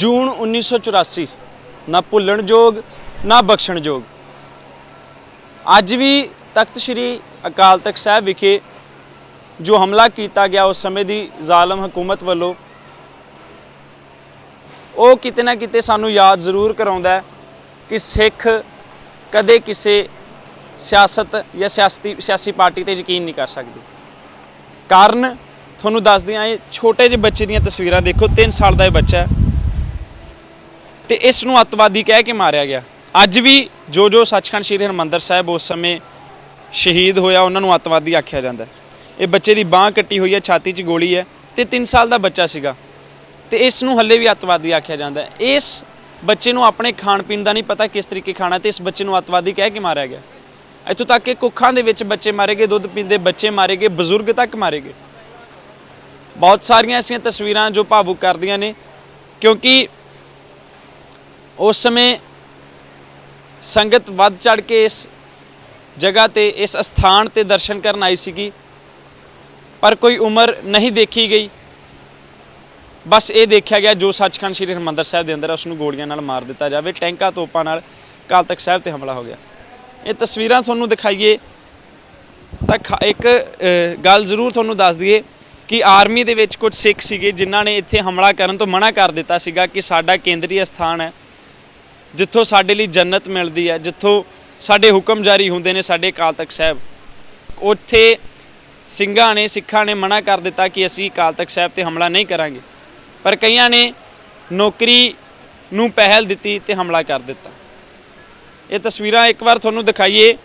ਜੂਨ 1984 ਨਾ ਭੁੱਲਣਯੋਗ ਨਾ ਬਖਸ਼ਣਯੋਗ ਅੱਜ ਵੀ ਤਖਤ ਸ੍ਰੀ ਅਕਾਲ ਤਖਤ ਸਾਹਿਬ ਵਿਖੇ ਜੋ ਹਮਲਾ ਕੀਤਾ ਗਿਆ ਉਸ ਸਮੇਂ ਦੀ ਜ਼ਾਲਮ ਹਕੂਮਤ ਵੱਲੋਂ, ਉਹ ਕਿਤੇ ਨਾ ਕਿਤੇ ਸਾਨੂੰ ਯਾਦ ਜ਼ਰੂਰ ਕਰਾਉਂਦਾ ਕਿ ਸਿੱਖ ਕਦੇ ਕਿਸੇ ਸਿਆਸਤ ਜਾਂ ਸਿਆਸਤੀ, ਸਿਆਸੀ ਪਾਰਟੀ ਤੇ ਯਕੀਨ ਨਹੀਂ ਕਰ ਸਕਦੀ। ਕਾਰਨ ਤੁਹਾਨੂੰ ਦੱਸਦੇ ਹਾਂ, ਇਹ ਛੋਟੇ ਜਿਹੇ ਬੱਚੇ ਦੀਆਂ ਤਸਵੀਰਾਂ ਦੇਖੋ 3 ਸਾਲ ਦਾ ਇਹ ਬੱਚਾ ਹੈ। ਤੇ ਇਸ ਨੂੰ ਅੱਤਵਾਦੀ ਕਹਿ ਕੇ ਮਾਰਿਆ ਗਿਆ। ਅੱਜ ਵੀ ਜੋ ਜੋ ਸੱਚਖੰਡ ਸ੍ਰੀ ਹਰਿਮੰਦਰ ਸਾਹਿਬ ਉਸ ਸਮੇਂ ਸ਼ਹੀਦ ਹੋਇਆ, ਉਹਨਾਂ ਨੂੰ ਅੱਤਵਾਦੀ ਆਖਿਆ ਜਾਂਦਾ ਇਹ ਬੱਚੇ ਦੀ ਬਾਹ ਕੱਟੀ ਹੋਈ ਹੈ, ਛਾਤੀ 'ਚ ਗੋਲੀ ਹੈ ਤੇ 3 ਸਾਲ ਦਾ ਬੱਚਾ ਸੀਗਾ। ਤੇ ਇਸ ਨੂੰ ਹੱਲੇ ਵੀ ਅੱਤਵਾਦੀ ਆਖਿਆ ਜਾਂਦਾ ਇਸ ਬੱਚੇ ਨੂੰ ਆਪਣੇ ਖਾਣ ਪੀਣ ਦਾ ਨਹੀਂ ਪਤਾ ਕਿਸ ਤਰੀਕੇ ਖਾਣਾ ਤੇ ਇਸ ਬੱਚੇ ਨੂੰ ਅੱਤਵਾਦੀ ਕਹਿ ਕੇ ਮਾਰਿਆ ਗਿਆ। ਇੱਥੋਂ ਤੱਕ ਕਿ ਕੁੱਖਾਂ ਦੇ ਵਿੱਚ ਬੱਚੇ ਮਾਰੇ ਗਏ, ਦੁੱਧ ਪੀਂਦੇ ਬੱਚੇ ਮਾਰੇ ਗਏ, ਬਜ਼ੁਰਗ ਤੱਕ ਮਾਰੇ ਗਏ। ਬਹੁਤ ਸਾਰੀਆਂ ਐਸੀਆਂ ਤਸਵੀਰਾਂ ਜੋ ਭਾਵੁਕ ਕਰਦੀਆਂ ਨੇ, ਕਿਉਂਕਿ ਉਸ ਸਮੇਂ ਸੰਗਤ ਵੱਧ ਚੜ ਕੇ ਇਸ ਜਗ੍ਹਾ ਤੇ, ਇਸ ਸਥਾਨ ਤੇ ਦਰਸ਼ਨ ਕਰਨ ਆਈ ਸੀਗੀ। ਪਰ ਕੋਈ ਉਮਰ ਨਹੀਂ ਦੇਖੀ ਗਈ। ਬਸ ਇਹ ਦੇਖਿਆ ਗਿਆ ਜੋ ਸੱਚਖੰਡ ਸ੍ਰੀ ਹਰਿਮੰਦਰ ਸਾਹਿਬ ਦੇ ਅੰਦਰ ਹੈ ਉਸ ਨੂੰ ਗੋਲੀਆਂ ਨਾਲ ਮਾਰ ਦਿੱਤਾ ਜਾਵੇ, ਟੈਂਕਾਂ ਤੋਪਾਂ ਨਾਲ ਕਾਲ ਤਖਤ ਸਾਹਿਬ ਤੇ ਹਮਲਾ ਹੋ ਗਿਆ। ਇਹ ਤਸਵੀਰਾਂ ਤੁਹਾਨੂੰ ਦਿਖਾਈਏ। ਤਾਂ ਖ- ਇੱਕ ਗੱਲ ਜ਼ਰੂਰ ਤੁਹਾਨੂੰ ਦੱਸ ਦਈਏ ਕਿ ਆਰਮੀ ਦੇ ਵਿੱਚ ਕੁਝ ਸਿੱਖ ਸੀਗੇ, ਜਿਨ੍ਹਾਂ ਨੇ ਇੱਥੇ ਹਮਲਾ ਕਰਨ ਤੋਂ ਮਨਾ ਕਰ ਦਿੱਤਾ ਸੀਗਾ ਕਿ ਸਾਡਾ ਕੇਂਦਰੀ ਸਥਾਨ ਹੈ। ਜਿੱਥੋਂ ਸਾਡੇ ਲਈ ਜੰਨਤ ਮਿਲਦੀ ਹੈ, ਜਿੱਥੋਂ ਸਾਡੇ ਹੁਕਮ ਜਾਰੀ ਹੁੰਦੇ ਨੇ ਸਾਡੇ ਅਕਾਲ ਤਖਤ ਸਾਹਿਬ। ਉੱਥੇ ਸਿੰਘਾਂ ਨੇ, ਸਿੱਖਾਂ ਨੇ ਮਨਾ ਕਰ ਦਿੱਤਾ ਕਿ ਅਸੀਂ ਅਕਾਲ ਤਖਤ ਸਾਹਿਬ ਤੇ ਹਮਲਾ ਨਹੀਂ ਕਰਾਂਗੇ। ਪਰ ਕਈਆਂ ਨੇ ਨੌਕਰੀ ਨੂੰ ਪਹਿਲ ਦਿੱਤੀ ਤੇ ਹਮਲਾ ਕਰ ਦਿੱਤਾ। ਇਹ ਤਸਵੀਰਾਂ ਇੱਕ ਵਾਰ ਤੁਹਾਨੂੰ ਦਿਖਾਈਏ।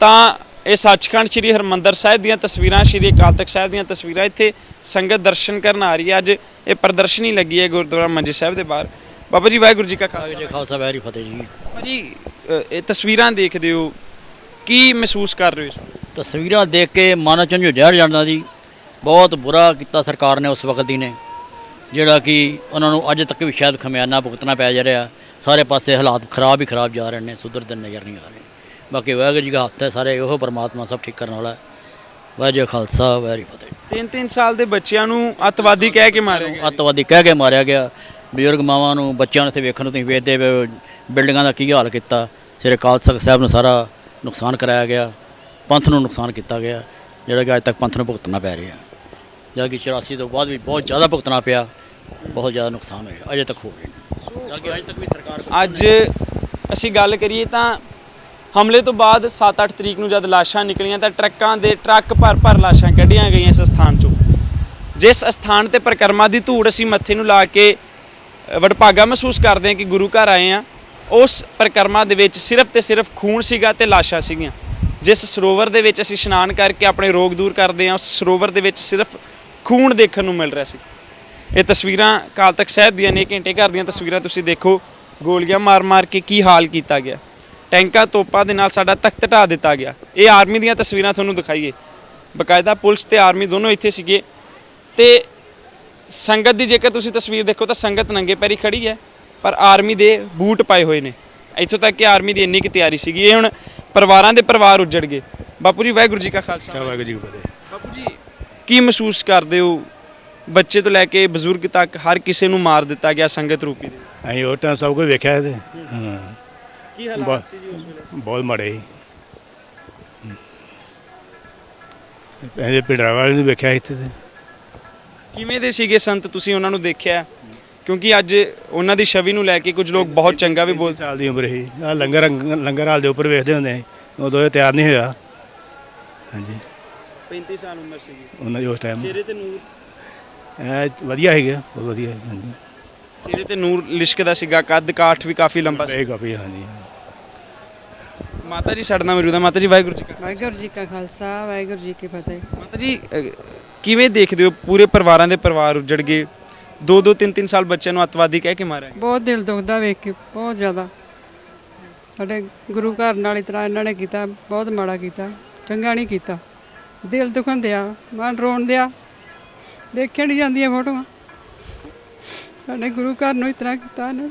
ਤਾਂ ਇਹ ਸੱਚਖੰਡ ਸ੍ਰੀ ਹਰਮੰਦਰ ਸਾਹਿਬ ਦੀਆਂ ਤਸਵੀਰਾਂ, ਸ੍ਰੀ ਅਕਾਲ ਤਖਤ ਸਾਹਿਬ ਦੀਆਂ ਤਸਵੀਰਾਂ ਇੱਥੇ ਸੰਗਤ ਦਰਸ਼ਨ ਕਰਨ ਆ ਰਹੀ ਹੈ। ਅੱਜ ਇਹ ਪ੍ਰਦਰਸ਼ਨੀ ਲੱਗੀ ਹੈ ਗੁਰਦੁਆਰਾ ਮੰਜੀ ਸਾਹਿਬ ਦੇ ਬਾਹਰ। ਬਾਬਾ ਜੀ ਵਾਹਿਗੁਰੂ ਜੀ ਕਾ ਖਾਲਸਾ। ਜੀ ਖਾਲਸਾ ਵੈਰੀ ਫਤਿਹ ਜੀ। ਅ, ਇਹ ਤਸਵੀਰਾਂ ਦੇਖਦੇ ਹੋ ਕੀ ਮਹਿਸੂਸ ਕਰ ਰਹੇ ਹੋ ਇਸ ਵੇਲੇ? ਤਸਵੀਰਾਂ ਦੇਖ ਕੇ ਮਨ ਝੰਜੋੜਿਆ ਜਾਂਦਾ ਜੀ ਬਹੁਤ ਬੁਰਾ ਕੀਤਾ ਸਰਕਾਰ ਨੇ ਉਸ ਵਕਤ ਦੀ ਨੇ ਜਿਹੜਾ ਕਿ ਉਹਨਾਂ ਨੂੰ ਅੱਜ ਤੱਕ ਵੀ ਸ਼ਾਇਦ ਖਮਿਆਨਾ ਭੁਗਤਣਾ ਪੈ ਜਾ ਰਿਹਾ। ਸਾਰੇ ਪਾਸੇ ਹਾਲਾਤ ਖਰਾਬ ਹੀ ਖਰਾਬ ਜਾ ਰਹੇ ਨੇ ਸੁਧਰਦੇ ਨਜ਼ਰ ਨਹੀਂ ਆ ਰਹੇ। ਬਾਕੀ ਵਾਹਿਗੁਰੂ ਜੀ ਦਾ ਹੱਥ ਹੈ ਸਾਰੇ ਇਹੋ ਪਰਮਾਤਮਾ ਸਭ ਠੀਕ ਕਰਨ ਵਾਲਾ ਹੈ। ਵਾਹਿਗੁਰੂ ਜੀ ਕਾ ਖਾਲਸਾ ਵੈਰੀ ਫਤਿਹ। ਤਿੰਨ ਤਿੰਨ ਸਾਲ ਦੇ ਬੱਚਿਆਂ ਨੂੰ ਅੱਤਵਾਦੀ ਕਹਿ ਕੇ ਮਾਰਿਆ ਗਿਆ ਅੱਤਵਾਦੀ ਕਹਿ ਕੇ ਮਾਰਿਆ ਗਿਆ। ਬਜ਼ੁਰਗ ਮਾਵਾਂ ਨੂੰ ਬੱਚਿਆਂ ਨੂੰ ਇੱਥੇ ਵੇਖਣ ਨੂੰ ਤੁਸੀਂ ਵੇਖਦੇ ਪਏ ਹੋ, ਬਿਲਡਿੰਗਾਂ ਦਾ ਕੀ ਹਾਲ ਕੀਤਾ ਸ੍ਰੀ ਅਕਾਲ ਤਖਤ ਸਾਹਿਬ ਨੂੰ ਸਾਰਾ ਨੁਕਸਾਨ ਕਰਾਇਆ ਗਿਆ ਪੰਥ ਨੂੰ ਨੁਕਸਾਨ ਕੀਤਾ ਗਿਆ ਜਿਹੜਾ ਕਿ ਅੱਜ ਤੱਕ ਪੰਥ ਨੂੰ ਭੁਗਤਣਾ ਪੈ ਰਿਹਾ। ਜਦ ਕਿ 84 ਤੋਂ ਬਾਅਦ ਵੀ ਬਹੁਤ ਜ਼ਿਆਦਾ ਭੁਗਤਣਾ ਪਿਆ ਬਹੁਤ ਜ਼ਿਆਦਾ ਨੁਕਸਾਨ ਹੋਇਆ ਅਜੇ ਤੱਕ ਹੋ ਰਹੇ। ਨੇ ਜਦ ਕਿ ਅਜੇ ਤੱਕ ਵੀ ਸਰਕਾਰ ਅੱਜ ਅਸੀਂ ਗੱਲ ਕਰੀਏ ਤਾਂ ਹਮਲੇ ਤੋਂ ਬਾਅਦ 7-8 ਤਰੀਕ ਨੂੰ ਜਦ ਲਾਸ਼ਾਂ ਨਿਕਲੀਆਂ ਤਾਂ ਟਰੱਕਾਂ ਦੇ ਟਰੱਕ ਭਰ ਭਰ ਲਾਸ਼ਾਂ ਕੱਢੀਆਂ ਗਈਆਂ ਇਸ ਸਥਾਨ 'ਚੋਂ। ਜਿਸ ਸਥਾਨ ਤੇ ਪਰਿਕਰਮਾ ਦੀ ਧੂੜ ਅਸੀਂ ਮੱਥੇ ਨੂੰ ਲਾ ਕੇ ਵਡਭਾਗਾ ਮਹਿਸੂਸ ਕਰਦੇ ਹਾਂ ਕਿ ਗੁਰੂ ਘਰ ਆਏ ਆ ਉਸ ਪ੍ਰਕਰਮਾ ਦੇ ਵਿੱਚ ਸਿਰਫ ਤੇ ਸਿਰਫ ਖੂਨ ਸੀਗਾ ਤੇ ਲਾਸ਼ਾਂ ਸੀਗੀਆਂ। ਜਿਸ ਸਰੋਵਰ ਦੇ ਵਿੱਚ ਅਸੀਂ ਇਸ਼ਨਾਨ ਕਰਕੇ ਆਪਣੇ ਰੋਗ ਦੂਰ ਕਰਦੇ ਹਾਂ, ਉਸ ਸਰੋਵਰ ਦੇ ਵਿੱਚ ਸਿਰਫ ਖੂਨ ਦੇਖਣ ਨੂੰ ਮਿਲ ਰਿਹਾ ਸੀ। ਇਹ ਤਸਵੀਰਾਂ ਕਾਲ ਤਖਤ ਸਾਹਿਬ ਦੀਆਂ ਨੇ, ਘੰਟੇ ਘਰ ਦੀਆਂ ਤਸਵੀਰਾਂ ਤੁਸੀਂ ਦੇਖੋ। ਗੋਲੀਆਂ ਮਾਰ-ਮਾਰ ਕੇ ਕੀ ਹਾਲ ਕੀਤਾ ਗਿਆ। ਟੈਂਕਾਂ ਤੋਪਾਂ ਦੇ ਨਾਲ ਸਾਡਾ ਤਖਤ ਢਾ ਦਿੱਤਾ ਗਿਆ। ਇਹ ਆਰਮੀ ਦੀਆਂ ਤਸਵੀਰਾਂ ਤੁਹਾਨੂੰ ਦਿਖਾਈਏ। ਬਕਾਇਦਾ ਪੁਲਿਸ ਤੇ ਆਰਮੀ ਦੋਨੋਂ ਇੱਥੇ ਸੀਗੇ। ਤੇ ਸੰਗਤ ਦੀ ਜੇਕਰ ਤੁਸੀਂ ਤਸਵੀਰ ਦੇਖੋ ਤਾਂ ਸੰਗਤ ਨੰਗੇ ਪੈਰੀ ਖੜੀ ਹੈ ਪਰ ਆਰਮੀ ਦੇ ਬੂਟ ਪਾਏ ਹੋਏ ਨੇ। ਇੱਥੋਂ ਤੱਕ ਕਿ ਆਰਮੀ ਦੀ ਇੰਨੀ ਕੁ ਤਿਆਰੀ ਸੀਗੀ। ਇਹ ਹੁਣ ਪਰਿਵਾਰਾਂ ਦੇ ਪਰਿਵਾਰ ਉੱਜੜ ਗਏ ਬਾਪੂ ਜੀ ਵਾਹਿਗੁਰੂ ਜੀ ਕਾ ਖਾਲਸਾ। ਵਾਹਿਗੁਰੂ ਜੀ ਕੀ ਫਤਿਹ। ਬਾਪੂ ਜੀ ਕੀ ਮਹਿਸੂਸ ਕਰਦੇ ਹੋ? ਬੱਚੇ ਤੋਂ ਲੈ ਕੇ ਬਜ਼ੁਰਗ ਤੱਕ ਹਰ ਕਿਸੇ ਨੂੰ ਮਾਰ ਦਿੱਤਾ ਗਿਆ ਸੰਗਤ ਰੂਪੀ ਦੇ। ਅਸੀਂ ਉਹ ਟਾਈਮ ਸਭ ਕੁਝ ਵੇਖਿਆ ਇਹਦੇ। ਹਾਂ। ਕੀ ਹਾਲਾਤ ਸੀ ਜੀ ਉਸ ਵੇਲੇ? ਬਹੁਤ ਮਾੜੇ ਸੀ। ਇਹਦੇ ਪਿੰਡਰਾ ਵਾਲੇ ਨੂੰ ਵੇਖਿਆ ਇੱਥੇ ਤੇ। ਕਿਵੇਂ ਦੇ ਸੀਗੇ ਸੰਤ ਤੁਸੀਂ ਉਹਨਾਂ ਨੂੰ ਦੇਖਿਆ? ਕਿਉਂਕਿ ਅੱਜ ਉਹਨਾਂ ਦੀ ਛਵੀ ਨੂੰ ਲੈ ਕੇ ਕੁਝ ਲੋਕ ਬਹੁਤ ਚੰਗਾ ਵੀ ਬੋਲ ਸਾਲ ਦੀ ਉਮਰ ਸੀ। ਆ ਲੰਗਰ ਲੰਗਰ ਹਾਲ ਦੇ ਉੱਪਰ ਵੇਖਦੇ ਹੁੰਦੇ ਸੀ। ਉਦੋਂ ਇਹ ਤਿਆਰ ਨਹੀਂ ਹੋਇਆ। ਹਾਂਜੀ। 35 ਸਾਲ ਉਮਰ ਸੀਗੀ। ਉਹਨਾਂ ਦੀ ਉਸ ਟਾਈਮ ਚਿਹਰੇ ਤੇ ਨੂਰ? ਇਹ ਵਧੀਆ ਸੀਗਾ। ਬਹੁਤ ਵਧੀਆ ਹਾਂਜੀ। ਚਿਹਰੇ ਤੇ ਨੂਰ ਲਿਸ਼ਕਦਾ ਸੀਗਾ। ਕੱਦ ਕਾਠ ਵੀ ਕਾਫੀ ਲੰਬਾ ਸੀ। ਕਾਫੀ ਹਾਂਜੀ। ਮਾਤਾ ਜੀ ਸਾਡੇ ਨਾਲ ਮੌਜੂਦ ਹੈ ਮਾਤਾ ਜੀ ਵਾਹਿਗੁਰੂ ਜੀ ਕਾ ਵਾਹਿਗੁਰੂ ਜੀ ਕਾ ਖਾਲਸਾ ਵਾਹਿਗੁਰੂ ਜੀ ਕੀ ਫਤਿਹ। ਮਾਤਾ ਜੀ ਕਿਵੇਂ ਦੇਖਦੇ ਹੋ? ਪੂਰੇ ਪਰਿਵਾਰਾਂ ਦੇ ਪਰਿਵਾਰ ਉੱਜੜ ਗਏ। ਦੋ ਦੋ, ਤਿੰਨ ਤਿੰਨ ਸਾਲ ਬੱਚਿਆਂ ਨੂੰ ਅੱਤਵਾਦੀ ਕਹਿ ਕੇ ਮਾਰਿਆ ਗਿਆ। ਬਹੁਤ ਦਿਲ ਦੁਖਦਾ ਵੇਖ ਕੇ, ਬਹੁਤ ਜ਼ਿਆਦਾ। ਸਾਡੇ ਗੁਰੂ ਘਰ ਨਾਲ ਇਤਨਾ ਇਹਨਾਂ ਨੇ ਕੀਤਾ, ਬਹੁਤ ਮਾੜਾ ਕੀਤਾ, ਚੰਗਾ ਨਹੀਂ ਕੀਤਾ। ਦਿਲ ਦੁਖਣ ਦਿਆ, ਮਨ ਰੋਣ ਦਿਆ। ਦੇਖਿਆ ਨਹੀਂ ਜਾਂਦੀਆਂ ਫੋਟੋਆਂ। ਸਾਡੇ ਗੁਰੂ ਘਰ ਨੂੰ ਇਸ ਤਰ੍ਹਾਂ ਕੀਤਾ ਇਹਨਾਂ ਨੇ।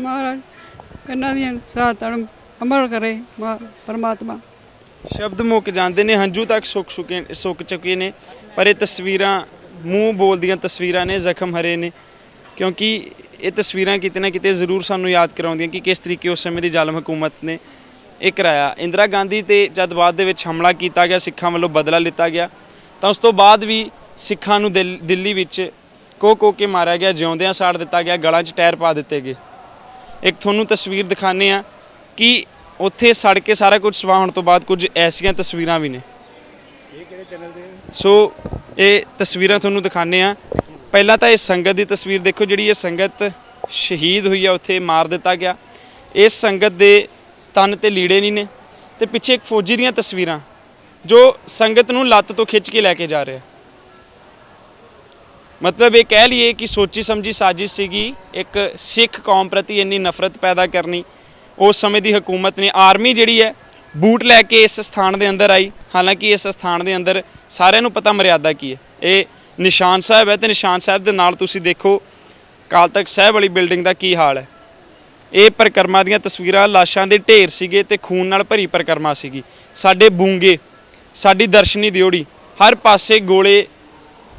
ਮਹਾਰਾਜ, ਇਹਨਾਂ ਦੀਆਂ ਸਾਤਾਂ ਨੂੰ ਅਮਰ ਕਰੇ ਮਾ- ਪਰਮਾਤਮਾ। ਸ਼ਬਦ ਮੁੱਕ ਜਾਂਦੇ ਨੇ, ਹੰਝੂ ਤੱਕ ਸੁੱਕ ਚੁੱਕੇ ਸੁੱਕ ਚੁੱਕੇ ਨੇ। ਪਰ ਇਹ ਤਸਵੀਰਾਂ, ਮੂੰਹ ਬੋਲਦੀਆਂ ਤਸਵੀਰਾਂ ਨੇ, ਜ਼ਖਮ ਹਰੇ ਨੇ। ਕਿਉਂਕਿ ਇਹ ਤਸਵੀਰਾਂ ਕਿਤੇ ਨਾ ਕਿਤੇ ਜ਼ਰੂਰ ਸਾਨੂੰ ਯਾਦ ਕਰਾਉਂਦੀਆਂ ਕਿ ਕਿਸ ਤਰੀਕੇ ਉਸ ਸਮੇਂ ਦੀ ਜ਼ਾਲਮ ਹਕੂਮਤ ਨੇ ਇਹ ਕਰਾਇਆ। ਇੰਦਰਾ ਗਾਂਧੀ ਤੇ ਜਦ ਬਾਅਦ ਦੇ ਵਿੱਚ ਹਮਲਾ ਕੀਤਾ ਗਿਆ, ਸਿੱਖਾਂ ਵੱਲੋਂ ਬਦਲਾ ਲਿੱਤਾ ਗਿਆ, ਤਾਂ ਉਸ ਤੋਂ ਬਾਅਦ ਵੀ ਸਿੱਖਾਂ ਨੂੰ ਦਿਲ- ਦਿੱਲੀ ਵਿੱਚ ਕੋ ਕੋ ਕੇ ਮਾਰਿਆ ਗਿਆ, ਜਿਉਂਦਿਆਂ ਸਾੜ ਦਿੱਤਾ ਗਿਆ, ਗਲਾਂ 'ਚ ਟਾਇਰ ਪਾ ਦਿੱਤੇ ਗਏ। ਇੱਕ ਤੁਹਾਨੂੰ ਤਸਵੀਰ ਦਿਖਾਣੇ ਆ ਕਿ ਉੱਥੇ ਸੜ ਕੇ ਸਾਰਾ ਕੁਝ ਸਵਾਹ ਹੋਣ ਤੋਂ ਬਾਅਦ ਕੁਝ ਐਸੀਆਂ ਤਸਵੀਰਾਂ ਵੀ ਨੇ। ਸੋ ਇਹ ਤਸਵੀਰਾਂ ਤੁਹਾਨੂੰ ਦਿਖਾਣੇ ਆ ਪਹਿਲਾਂ ਤਾਂ ਇਹ ਸੰਗਤ ਦੀ ਤਸਵੀਰ ਦੇਖੋ ਜਿਹੜੀ ਇਹ ਸੰਗਤ ਸ਼ਹੀਦ ਹੋਈ ਆ ਉੱਥੇ ਮਾਰ ਦਿੱਤਾ ਗਿਆ। ਇਸ ਸੰਗਤ ਦੇ ਤਨ ਤੇ ਲੀੜੇ ਨਹੀਂ ਨੇ ਤੇ ਪਿੱਛੇ ਇੱਕ ਫੌਜੀ ਦੀਆਂ ਤਸਵੀਰਾਂ ਜੋ ਸੰਗਤ ਨੂੰ ਲੱਤ ਤੋਂ ਖਿੱਚ ਕੇ ਲੈ ਕੇ ਜਾ ਰਿਹਾ। ਮਤਲਬ ਇਹ ਕਹਿ ਲਈਏ ਕਿ ਸੋਚੀ ਸਮਝੀ ਸਾਜ਼ਿਸ਼ ਸੀਗੀ ਇੱਕ ਸਿੱਖ ਕੌਮ ਪ੍ਰਤੀ ਇੰਨੀ ਨਫ਼ਰਤ ਪੈਦਾ ਕਰਨੀ ਉਸ ਸਮੇਂ ਦੀ ਹਕੂਮਤ ਨੇ ਆਰਮੀ ਜਿਹੜੀ ਹੈ, ਬੂਟ ਲੈ ਕੇ ਇਸ ਸਥਾਨ ਦੇ ਅੰਦਰ ਆਈ। ਹਾਲਾਂਕਿ ਇਸ ਸਥਾਨ ਦੇ ਅੰਦਰ ਸਾਰਿਆਂ ਨੂੰ ਪਤਾ ਮਰਿਆਦਾ ਕੀ ਹੈ। ਇਹ ਨਿਸ਼ਾਨ ਸਾਹਿਬ ਹੈ ਤੇ ਨਿਸ਼ਾਨ ਸਾਹਿਬ ਦੇ ਨਾਲ ਤੁਸੀਂ ਦੇਖੋ ਕਾਲ ਤਖਤ ਸਾਹਿਬ ਵਾਲੀ ਬਿਲਡਿੰਗ ਦਾ ਕੀ ਹਾਲ ਹੈ। ਇਹ ਪਰਿਕਰਮਾ ਦੀਆਂ ਤਸਵੀਰਾਂ ਲਾਸ਼ਾਂ ਦੇ ਢੇਰ ਸੀਗੇ ਤੇ ਖੂਨ ਨਾਲ ਭਰੀ ਪਰਿਕਰਮਾ ਸੀਗੀ। ਸਾਡੇ ਬੂੰਗੇ, ਸਾਡੀ ਦਰਸ਼ਨੀ ਦਿਉੜੀ ਹਰ ਪਾਸੇ ਗੋਲੇ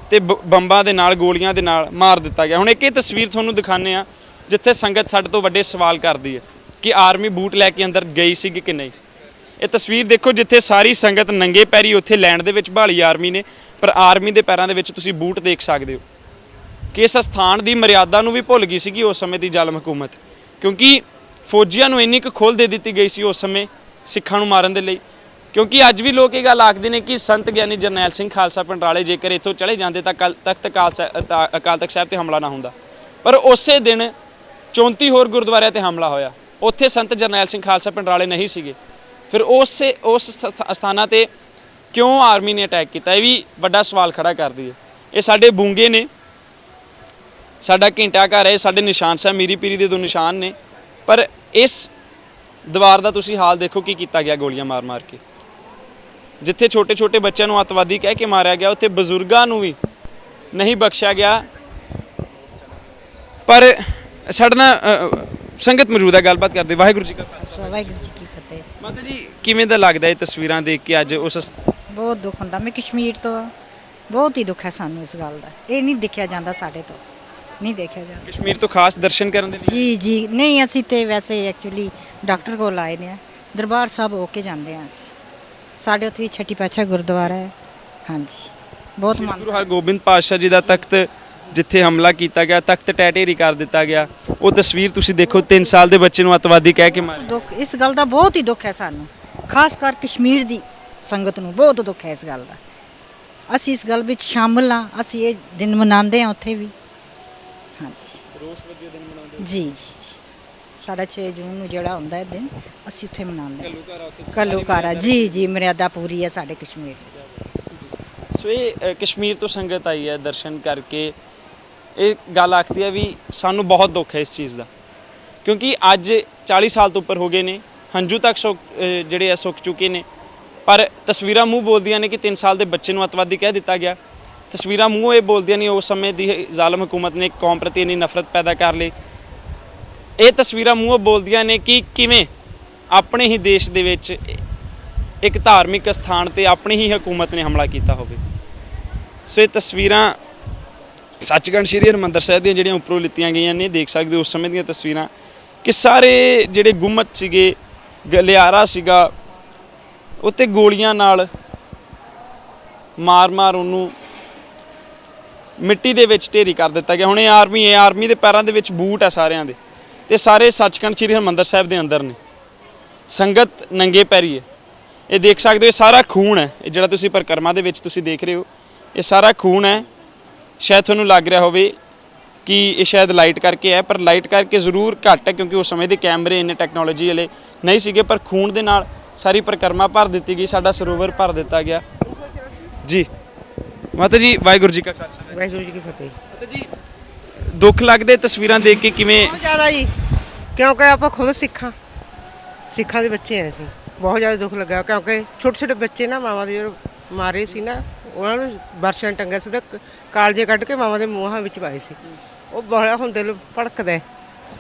ਤੇ ਬ- ਬੰਬਾਂ ਦੇ ਨਾਲ, ਗੋਲੀਆਂ ਦੇ ਨਾਲ ਮਾਰ ਦਿੱਤਾ ਗਿਆ। ਹੁਣ ਇੱਕ ਇਹ ਤਸਵੀਰ ਤੁਹਾਨੂੰ ਦਿਖਾਣੇ ਆ ਜਿੱਥੇ ਸੰਗਤ ਸਾਡੇ ਤੋਂ ਵੱਡੇ ਸਵਾਲ ਕਰਦੀ ਹੈ। ਕਿ ਆਰਮੀ ਬੂਟ ਲੈ ਕੇ ਅੰਦਰ ਗਈ ਸੀ ਕਿ ਨਹੀਂ। ਇਹ ਤਸਵੀਰ ਦੇਖੋ ਜਿੱਥੇ ਸਾਰੀ ਸੰਗਤ ਨੰਗੇ ਪੈਰੀ ਉੱਥੇ ਲੈਂਡ ਦੇ ਵਿੱਚ ਭਾਲੀ ਆਰਮੀ ਨੇ, ਪਰ ਆਰਮੀ ਦੇ ਪੈਰਾਂ ਦੇ ਵਿੱਚ ਤੁਸੀਂ ਬੂਟ ਦੇਖ ਸਕਦੇ ਹੋ। ਕਿ ਇਸ ਸਥਾਨ ਦੀ ਮਰਿਆਦਾ ਨੂੰ ਵੀ ਭੁੱਲ ਗਈ ਸੀਗੀ ਉਸ ਸਮੇਂ ਦੀ ਜ਼ਾਲਮ ਹਕੂਮਤ। ਕਿਉਂਕਿ ਫੌਜੀਆਂ ਨੂੰ ਇੰਨੀ ਕੁ ਖੋਲ ਦੇ ਦਿੱਤੀ ਗਈ ਸੀ ਉਸ ਸਮੇਂ ਸਿੱਖਾਂ ਨੂੰ ਮਾਰਨ ਦੇ ਲਈ। ਕਿਉਂਕਿ ਅੱਜ ਵੀ ਲੋਕ ਇਹ ਗੱਲ ਆਖਦੇ ਨੇ ਕਿ ਸੰਤ ਗਿਆਨੀ ਜਰਨੈਲ ਸਿੰਘ ਖਾਲਸਾ ਪੰਡਾਲੇ ਜੇਕਰ ਇੱਥੋਂ ਚਲੇ ਜਾਂਦੇ ਤਾਂ ਕੱਲ ਤਖਤ ਖਾਲਸਾ ਅਤਾ- ਅਕਾਲ ਤਖਤ ਸਾਹਿਬ ਤੇ ਹਮਲਾ ਨਾ ਹੁੰਦਾ। ਪਰ ਉਸੇ ਦਿਨ 34 ਹੋਰ ਗੁਰਦੁਆਰਿਆਂ ਤੇ ਹਮਲਾ ਹੋਇਆ। ਉੱਥੇ ਸੰਤ ਜਰਨੈਲ ਸਿੰਘ ਖਾਲਸਾ ਪੰਡਰਾਲੇ ਨਹੀਂ ਸੀਗੇ। ਫਿਰ ਉਸੇ, ਉਸ ਸਥ- ਸਥਾਨਾਂ ਤੇ ਕਿਉਂ ਆਰਮੀ ਨੇ ਅਟੈਕ ਕੀਤਾ? ਇਹ ਵੀ ਵੱਡਾ ਸਵਾਲ ਖੜਾ ਕਰਦੀ ਹੈ। ਇਹ ਸਾਡੇ ਬੂੰਗੇ ਨੇ। ਸਾਡਾ ਘੰਟਾ ਘਰ ਹੈ, ਇਹ ਸਾਡੇ ਨਿਸ਼ਾਨ ਸਾਹਿਬ, ਮੀਰੀ ਪੀਰੀ ਦੇ ਦੋ ਨਿਸ਼ਾਨ ਨੇ। ਪਰ ਇਸ ਦੀਵਾਰ ਦਾ ਤੁਸੀਂ ਹਾਲ ਦੇਖੋ ਕੀ ਕੀਤਾ ਗਿਆ ਗੋਲੀਆਂ ਮਾਰ-ਮਾਰ ਕੇ। ਜਿੱਥੇ ਛੋਟੇ-ਛੋਟੇ ਬੱਚਿਆਂ ਨੂੰ ਅੱਤਵਾਦੀ ਕਹਿ ਕੇ ਮਾਰਿਆ ਗਿਆ, ਉੱਥੇ ਬਜ਼ੁਰਗਾਂ ਨੂੰ ਵੀ ਨਹੀਂ ਬਖਸ਼ਿਆ ਗਿਆ। ਪਰ ਸਾਡੇ ਨਾਲ ਸੰਗਤ ਮੌਜੂਦ ਹੈ ਗੱਲਬਾਤ ਕਰਦੇ ਵਾਹਿਗੁਰੂ ਜੀ ਕਾ ਖਾਲਸਾ। ਵਾਹਿਗੁਰੂ ਜੀ ਕੀ ਫਤਿਹ। ਮਾਤਾ ਜੀ ਕਿਵੇਂ ਦਾ ਲੱਗਦਾ ਇਹ ਤਸਵੀਰਾਂ ਦੇਖ ਕੇ ਅੱਜ ਉਸ ਸਥ- ਬਹੁਤ ਦੁੱਖ ਹੁੰਦਾ। ਮੈਂ ਕਸ਼ਮੀਰ ਤੋਂ। ਬਹੁਤ ਹੀ ਦੁੱਖ ਹੈ ਸਾਨੂੰ ਇਸ ਗੱਲ ਦਾ। ਇਹ ਨਹੀਂ ਦੇਖਿਆ ਜਾਂਦਾ ਸਾਡੇ ਤੋਂ। ਨਹੀਂ ਦੇਖਿਆ ਜਾਂਦਾ। ਕਸ਼ਮੀਰ ਤੋਂ ਖਾਸ ਦਰਸ਼ਨ ਕਰਨ ਦੇ ਲਈ? ਜੀ ਜੀ। ਨਹੀਂ ਅਸੀਂ ਤੇ ਵੈਸੇ ਐਕਚੁਅਲੀ ਡਾਕਟਰ ਕੋਲ ਆਏ ਨੇ ਦਰਬਾਰ ਸਾਹਿਬ ਹੋ ਕੇ ਜਾਂਦੇ ਅਸੀਂ। ਸਾਡੇ ਉੱਥੇ ਵੀ ਛੱਟੀ ਪਾਛਾ ਗੁਰਦੁਆਰਾ ਹੈ। ਹਾਂਜੀ। ਬਹੁਤ ਮੰਨ ਗੁਰੂ ਹਰਗੋਬਿੰਦ ਪਾਤਸ਼ਾਹ ਜੀ ਦਾ ਤਖਤ ਜਿੱਥੇ ਹਮਲਾ ਕੀਤਾ ਗਿਆ ਤਖਤ ਟੈਟੇਰੀ ਕਰ ਦਿੱਤਾ ਗਿਆ। ਉਹ ਤਸਵੀਰ ਤੁਸੀਂ ਦੇਖੋ 3 ਸਾਲ ਦੇ ਬੱਚੇ ਨੂੰ ਅੱਤਵਾਦੀ ਕਹਿ ਕੇ ਮਾਰਿਆ। ਦੁੱਖ ਇਸ ਗੱਲ ਦਾ ਬਹੁਤ ਹੀ ਦੁੱਖ ਹੈ ਸਾਨੂੰ। ਖਾਸ ਕਰ ਕਸ਼ਮੀਰ ਦੀ ਸੰਗਤ ਨੂੰ ਬਹੁਤ ਦੁੱਖ ਹੈ ਇਸ ਗੱਲ ਦਾ। ਅਸੀਂ ਇਸ ਗੱਲ ਵਿੱਚ ਸ਼ਾਮਲ ਹਾਂ ਅਸੀਂ ਇਹ ਦਿਨ ਮਨਾਉਂਦੇ ਹਾਂ ਉੱਥੇ ਵੀ। ਹਾਂਜੀ। ਰੋਸ ਵਜੋਂ ਦਿਨ ਮਨਾਉਂਦੇ ਜੀ ਜੀ ਜੀ। ਸਾਡਾ 6 ਜੂਨ ਨੂੰ ਜਿਹੜਾ ਹੁੰਦਾ ਹੈ ਦਿਨ ਅਸੀਂ ਉੱਥੇ ਮਨਾਉਂਦੇ ਹਾਂ। ਕੱਲੂਕਾਰਾ ਜੀ ਜੀ ਮਰਿਆਦਾ ਪੂਰੀ ਹੈ ਸਾਡੇ ਕਸ਼ਮੀਰ ਵਿੱਚ। ਸੋ ਇਹ ਕਸ਼ਮੀਰ ਤੋਂ ਸੰਗਤ ਆਈ ਹੈ ਦਰਸ਼ਨ ਕਰਕੇ। ਇਹ ਗੱਲ ਆਖਦੀ ਹੈ ਵੀ ਸਾਨੂੰ ਬਹੁਤ ਦੁੱਖ ਹੈ ਇਸ ਚੀਜ਼ ਦਾ। ਕਿਉਂਕਿ ਅੱਜ 40 ਸਾਲ ਤੋਂ ਉੱਪਰ ਹੋ ਗਏ ਨੇ, ਹੰਝੂ ਤੱਕ ਸੁੱਕ ਜਿਹੜੇ ਆ ਸੁੱਕ ਚੁੱਕੇ ਨੇ। ਪਰ ਤਸਵੀਰਾਂ ਮੂੰਹ ਬੋਲਦੀਆਂ ਨੇ ਕਿ 3 ਸਾਲ ਦੇ ਬੱਚੇ ਨੂੰ ਅੱਤਵਾਦੀ ਕਹਿ ਦਿੱਤਾ ਗਿਆ। ਤਸਵੀਰਾਂ ਮੂੰਹ ਇਹ ਬੋਲਦੀਆਂ ਨੇ ਉਸ ਸਮੇਂ ਦੀ ਜ਼ਾਲਮ ਹਕੂਮਤ ਨੇ, ਕੌਮ ਪ੍ਰਤੀ ਇੰਨੀ ਨਫ਼ਰਤ ਪੈਦਾ ਕਰ ਲਈ। ਇਹ ਤਸਵੀਰਾਂ ਮੂੰਹ ਬੋਲਦੀਆਂ ਨੇ ਕਿ ਕਿਵੇਂ ਆਪਣੇ ਹੀ ਦੇਸ਼ ਦੇ ਵਿੱਚ ਇੱਕ ਧਾਰਮਿਕ ਸਥਾਨ ਤੇ ਆਪਣੀ ਹੀ ਹਕੂਮਤ ਨੇ ਹਮਲਾ ਕੀਤਾ ਹੋਵੇ। ਸੋ ਇਹ ਤਸਵੀਰਾਂ ਸੱਚਖੰਡ ਸ੍ਰੀ ਹਰਿਮੰਦਰ ਸਾਹਿਬ ਦੀਆਂ ਜਿਹੜੀਆਂ ਉੱਪਰੋਂ ਲਿੱਤੀਆਂ ਗਈਆਂ ਨੇ, ਦੇਖ ਸਕਦੇ ਹੋ ਉਸ ਸਮੇਂ ਦੀਆਂ ਤਸਵੀਰਾਂ, ਕਿ ਸਾਰੇ ਜਿਹੜੇ ਗੁੰਮਤ ਸੀਗੇ ਗਲਿਆਰਾ ਸੀਗਾ ਉੱਤੇ ਗੋਲੀਆਂ ਨਾਲ ਮਾਰ-ਮਾਰ ਉਹਨੂੰ ਮਿੱਟੀ ਦੇ ਵਿੱਚ ਢੇਰੀ ਕਰ ਦਿੱਤਾ ਗਿਆ। ਹੁਣ ਇਹ ਆਰਮੀ ਹੈ ਆਰਮੀ ਦੇ ਪੈਰਾਂ ਦੇ ਵਿੱਚ ਬੂਟ ਹੈ ਸਾਰਿਆਂ ਦੇ ਤੇ ਸਾਰੇ ਸੱਚਖੰਡ ਸ੍ਰੀ ਹਰਿਮੰਦਰ ਸਾਹਿਬ ਦੇ ਅੰਦਰ ਨੇ। ਸੰਗਤ ਨੰਗੇ ਪੈਰੀ ਹੈ ਇਹ ਦੇਖ ਸਕਦੇ ਹੋ, ਇਹ ਸਾਰਾ ਖੂਨ ਹੈ। ਇਹ ਜਿਹੜਾ ਤੁਸੀਂ ਪਰਿਕਰਮਾ ਦੇ ਵਿੱਚ ਤੁਸੀਂ ਦੇਖ ਰਹੇ ਹੋ, ਇਹ ਸਾਰਾ ਖੂਨ ਹੈ। ਸ਼ਾਇਦ ਤੁਹਾਨੂੰ ਲੱਗ ਰਿਹਾ ਹੋਵੇ ਕਿ ਇਹ ਸ਼ਾਇਦ ਲਾਈਟ ਕਰਕੇ ਹੈ ਪਰ ਲਾਈਟ ਕਰਕੇ ਜ਼ਰੂਰ ਘੱਟ ਹੈ ਕਿਉਂਕਿ ਉਸ ਸਮੇਂ ਦੇ ਕੈਮਰੇ ਇੰਨੇ ਟੈਕਨੋਲੋਜੀ ਵਾਲੇ ਨਹੀਂ ਸੀਗੇ ਪਰ ਖੂਨ ਦੇ ਨਾਲ ਸਾਰੀ ਪਰਿਕਰਮਾ ਭਰ ਦਿੱਤੀ ਗਈ ਸਾਡਾ ਸਰੋਵਰ ਭਰ ਦਿੱਤਾ ਗਿਆ। ਜੀ। ਮਾਤਾ ਜੀ ਵਾਹਿਗੁਰੂ ਜੀ ਕਾ ਖਾਲਸਾ। ਵਾਹਿਗੁਰੂ ਜੀ ਕੀ ਫਤਿਹ। ਮਾਤਾ ਜੀ ਦੁੱਖ ਲੱਗਦੇ ਤਸਵੀਰਾਂ ਦੇਖ ਕੇ ਕਿਵੇਂ? ਬਹੁਤ ਜ਼ਿਆਦਾ ਜੀ। ਕਿਉਂਕਿ ਆਪਾਂ ਖੁਦ ਸਿੱਖਾਂ। ਸਿੱਖਾਂ ਦੇ ਬੱਚੇ ਐ ਅਸੀਂ ਬਹੁਤ ਜ਼ਿਆਦਾ ਦੁੱਖ ਲੱਗਾ ਕਿਉਂਕਿ ਛੋਟੇ ਛੋਟੇ ਬੱਚੇ ਨਾ ਮਾਵਾਂ ਦੇ ਮਾਰੇ ਸੀ ਨਾ। ਉਹਨਾਂ ਨੂੰ ਬਰਸ਼ਾਂ ਟੰਗਿਆ ਸੀ ਉਹਦੇ ਕਾਲਜੇ ਕੱਢ ਕੇ ਮਾਵਾਂ ਦੇ ਮੂੰਹਾਂ ਵਿੱਚ ਪਾਏ ਸੀ। ਉਹ ਬੜਾ ਹੁਣ ਦਿਲ ਭੜਕਦਾ ਹੈ।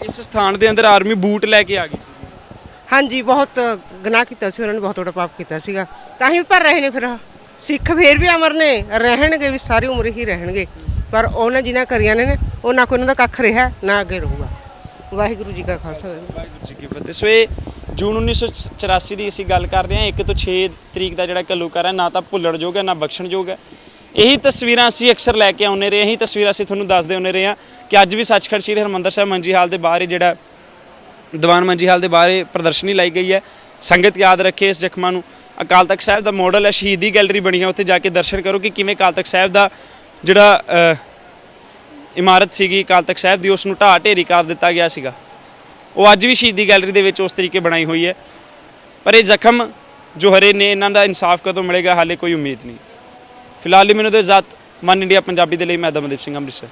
ਇਸ ਸਥਾਨ ਦੇ ਅੰਦਰ ਆਰਮੀ ਬੂਟ ਲੈ ਕੇ ਆ ਗਈ ਸੀ। ਹਾਂਜੀ ਬਹੁਤ ਗੁਨਾਹ ਕੀਤਾ ਸੀ ਉਹਨਾਂ ਨੇ ਬਹੁਤ ਵੱਡਾ ਪਾਪ ਕੀਤਾ ਸੀਗਾ। ਤਾਂ ਹੀ ਭਰ ਰਹੇ ਨੇ ਫਿਰ। ਸਿੱਖ ਫੇਰ ਵੀ ਅਮਰ ਨੇ ਰਹਿਣਗੇ ਵੀ ਸਾਰੀ ਉਮਰ ਹੀ ਰਹਿਣਗੇ। ਪਰ ਉਹਨਾਂ ਜਿਨ੍ਹਾਂ ਕਰੀਆਂ ਨੇ ਨਾ, ਉਹ ਨਾ ਕੋਈ ਉਹਨਾਂ ਦਾ ਕੱਖ ਰਿਹਾ ਨਾ ਅੱਗੇ ਰਹੂਗਾ। ਵਾਹਿਗੁਰੂ ਜੀ ਕਾ ਖਾਲਸਾ। ਵਾਹਿਗੁਰੂ ਜੀ ਕੀ ਫਤਿਹ। ਸੋ ਇਹ ਜੂਨ 1984 ਦੀ ਅਸੀਂ ਗੱਲ ਕਰ ਰਹੇ ਹਾਂ 1 ਤੋਂ 6 ਤਰੀਕ ਦਾ ਜਿਹੜਾ ਘੱਲੂਘਾਰਾ ਹੈ, ਨਾ ਤਾਂ ਭੁੱਲਣਯੋਗ ਹੈ, ਨਾ ਬਖਸ਼ਣਯੋਗ ਹੈ। ਇਹੀ ਤਸਵੀਰਾਂ ਅਸੀਂ ਅਕਸਰ ਲੈ ਕੇ ਆਉਂਦੇ ਰਹੇ ਹਾਂ ਇਹੀ ਤਸਵੀਰਾਂ ਅਸੀਂ ਤੁਹਾਨੂੰ ਦੱਸਦੇ ਹੁੰਦੇ ਰਹੇ ਹਾਂ ਕਿ ਅੱਜ ਵੀ ਸੱਚਖੰਡ ਸ੍ਰੀ ਹਰਿਮੰਦਰ ਸਾਹਿਬ ਮੰਜੀ ਹਾਲ ਦੇ ਬਾਹਰ ਜਿਹੜਾ ਦੀਵਾਨ ਮੰਜੀ ਹਾਲ ਦੇ ਬਾਹਰ ਪ੍ਰਦਰਸ਼ਨੀ ਲਾਈ ਗਈ ਹੈ। ਸੰਗਤ ਯਾਦ ਰੱਖੇ ਇਸ ਜ਼ਖਮਾਂ ਨੂੰ। ਅਕਾਲ ਤਖਤ ਸਾਹਿਬ ਦਾ ਮਾਡਲ ਹੈ, ਸ਼ਹੀਦੀ ਗੈਲਰੀ ਬਣੀ ਹੈ, ਉੱਥੇ ਜਾ ਕੇ ਦਰਸ਼ਨ ਕਰੋ ਕਿ ਕਿਵੇਂ ਅਕਾਲ ਤਖਤ ਸਾਹਿਬ ਦਾ ਜਿਹੜਾ ਇਮਾਰਤ ਸੀਗੀ, ਅਕਾਲ ਤਖਤ ਸਾਹਿਬ ਦੀ ਉਸ ਨੂੰ ਢਾਹ ਢੇਰੀ ਕਰ ਦਿੱਤਾ ਗਿਆ ਸੀਗਾ। ਉਹ ਅੱਜ ਵੀ ਸ਼ਹੀਦੀ ਗੈਲਰੀ ਦੇ ਵਿੱਚ ਉਸ ਤਰੀਕੇ ਬਣਾਈ ਹੋਈ ਹੈ। ਪਰ ਇਹ ਜ਼ਖਮ ਜੋ ਹਰੇ ਨੇ, ਇਹਨਾਂ ਦਾ ਇਨਸਾਫ ਕਦੋਂ ਮਿਲੇਗਾ ਹਾਲੇ ਕੋਈ ਉਮੀਦ ਨਹੀਂ। ਫਿਲਹਾਲ ਲਈ ਮੈਨੂੰ ਤੇ ਇਜਾਜ਼ਤ ਮਨ ਇੰਡੀਆ ਪੰਜਾਬੀ ਦੇ ਲਈ ਮੈਂ ਦਮਨਦੀਪ ਸਿੰਘ ਅੰਮ੍ਰਿਤਸਰ।